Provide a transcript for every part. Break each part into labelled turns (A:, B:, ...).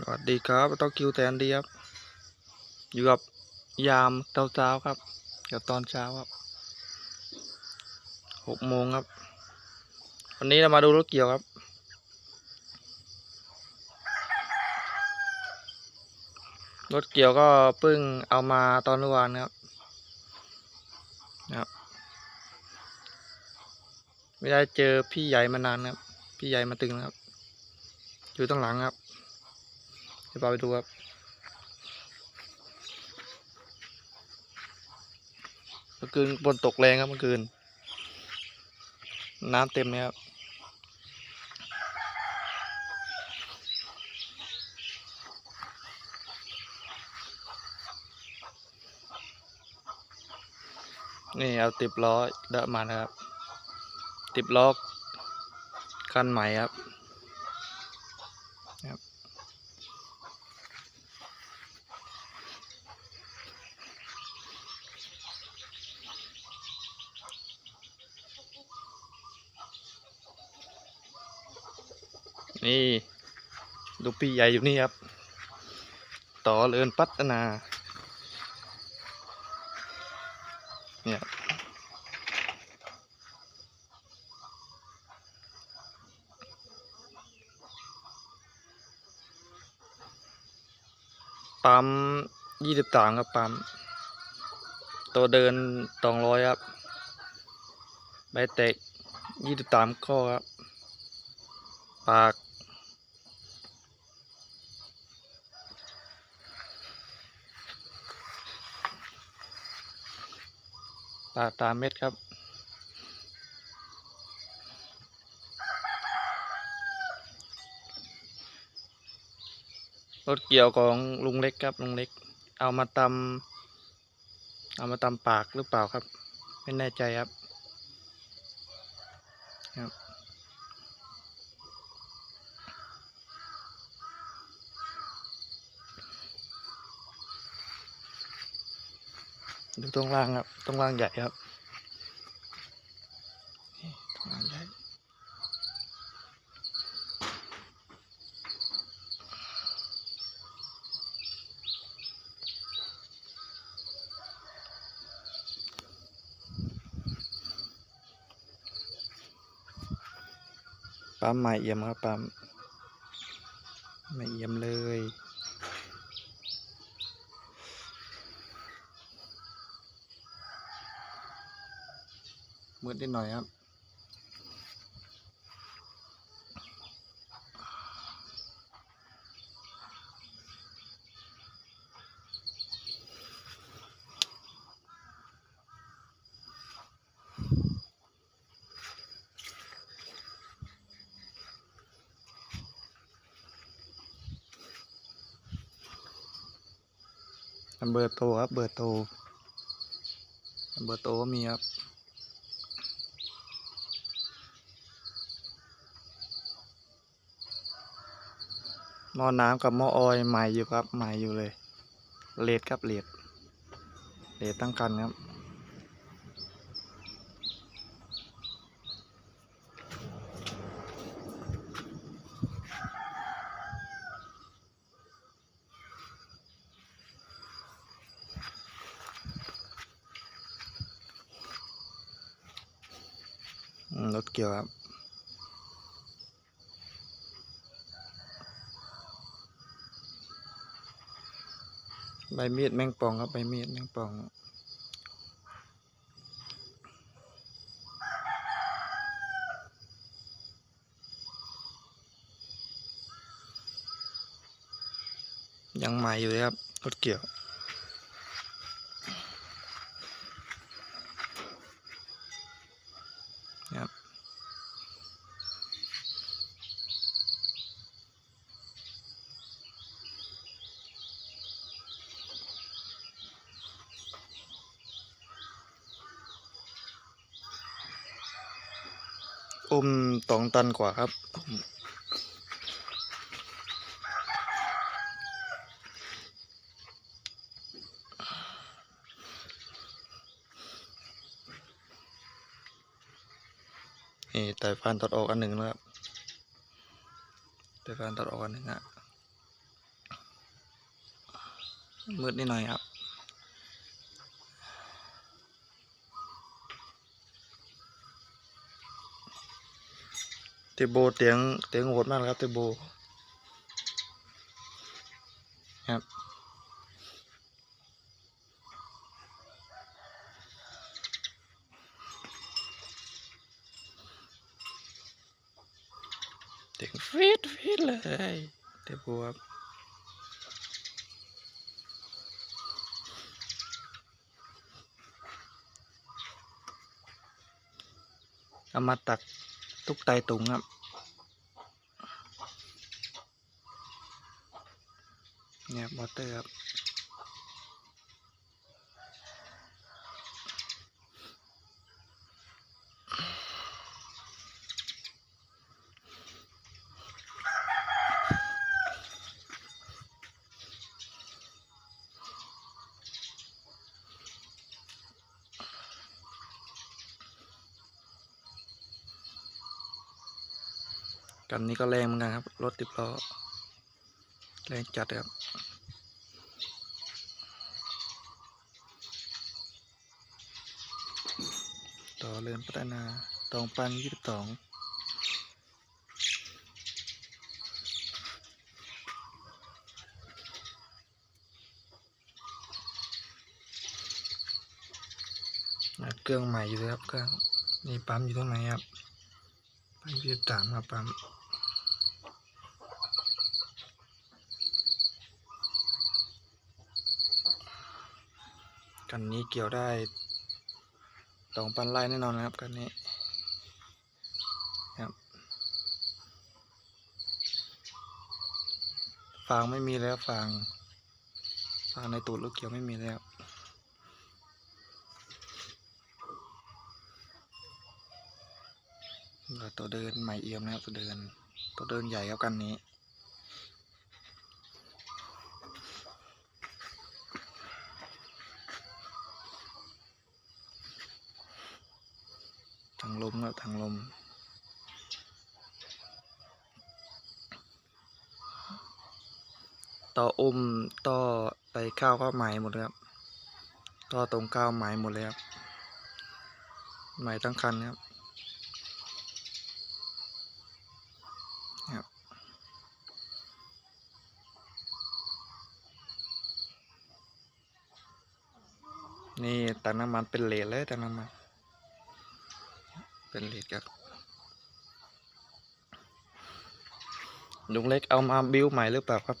A: สวัสดีครับต้องคิวแทนดีครับ อยู่กับยามเช้าๆครับกับตอนเช้าครับหกโมงครับ วันนี้เรามาดูรถเกี่ยวครับ รถเกี่ยวก็เพิ่งเอามาตอนเมื่อวานครับนะครับ ไม่ได้เจอพี่ใหญ่มานานครับ พี่ใหญ่มาตึงนะครับ อยู่ตั้งหลังครับ เดี๋ยวพาไปดูครับเมื่อคืนฝนตกแรงครับเมื่อคืน น้ำเต็มเลยครับนี่เอาติบล้อเดอะมานะครับ ติบล้อคันใหม่ครับ นี่ดูพี่ใหญ่อยู่นี่ครับ ต่อเลินพัฒนา เนี่ยปั๊มยี่สิบสามครับปั๊มตัวเดินสองร้อยครับ ใบเตกยี่สิบสามข้อครับ ปากากตามเม็ดครับ รถเกี่ยวของลุงเล็กครับลุงเล็ก เอามาตำเอามาตำปากหรือเปล่าครับ ไม่แน่ใจครับครับ ดูตรงล่างครับตรงล่างใหญ่ครับตรงล่างใหญ่ปั๊มใหม่เอี่ยมครับปั๊มไม่เอี่ยมเลย มืดนิดหน่อยครับ เบอร์โตครับ เบอร์โตเบอร์โตก็มีครับ หม้อน้ำกับหม้อออยใหม่อยู่ครับใหม่อยู่เลยเลดครับเลดเลดตั้งกันครับรถเกี่ยวครับ ใบมีดแมงป่องครับใบมีดแมงป่องยังใหม่อยู่เลยครับรถเกี่ยว อุ้มสองตันกว่าครับ นี่ไต่ฟานตัดออกอันหนึ่งแล้วครับไต่ฟานตัดออกอันหนึ่งฮะมืดนิดหน่อยครับ เตโบเตียงเตียงโหดมากครับเตโบครับเตียงฟีดฟีดเลยเตโบครับเอามาตัก ทุกไตตุงครับ เนี่ยบอเตอร์ครับ กันนี้ก็แรงเหมือนกันครับ รถติดล้อแรงจัดครับ ต่อเรือนพัฒนาตองปันยี่สิบสองเครื่องใหม่อยู่เลยครับเครื่องนี่ปั๊มอยู่ตรงไหนครับปั๊มยี่สิบสามครับปั๊ม กันนี้เกี่ยวได้สองพันไร่แน่นอนนะครับกันนี้ครับฟางไม่มีแล้วฟางฟางในตูดลูกเกี่ยวไม่มีแล้วตัวเดินใหม่เอี่ยมนะครับตัวเดินตัวเดินใหญ่ครับกันนี้ ถังลมครับถังลม ต่ออุ้มต่อไปข้าวก็ไหมหมดเลยครับ ต่อตรงก้าวไหมหมดเลยครับไหมทั้งคันครับครับนี่ตังน้ำมันเป็นเหลวเลยตังน้ำมัน เป็นเหล็กครับลุงเล็กเอามาบิ้วใหม่หรือเปล่าครับ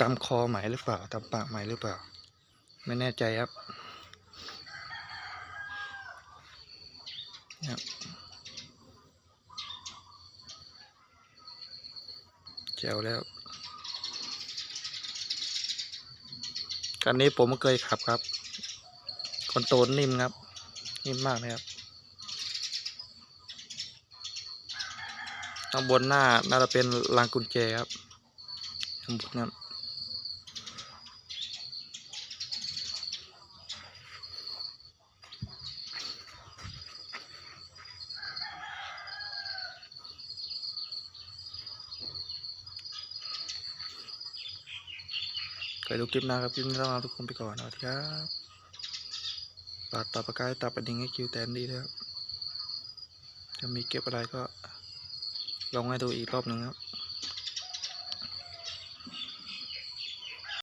A: ตามคอใหม่หรือเปล่าตามปากใหม่หรือเปล่า ไม่แน่ใจครับครับแจวแล้วคันนี้ผมเคยขับครับ คอนโทรลนิ่มครับ นิ่มมากนะครับ ข้างบนหน้าน่าจะเป็นรางกุญแจครับข้างบนนั้นใครดูคลิปหน้าครับคลิปนี้ต้องลาทุกคนไปก่อนนะครับฝากต่อประกายตับประดิ่งให้คิวแตนดีนะครับถ้ามีเก็บอะไรก็ ลองให้ดูอีกรอบหนึ่งครับ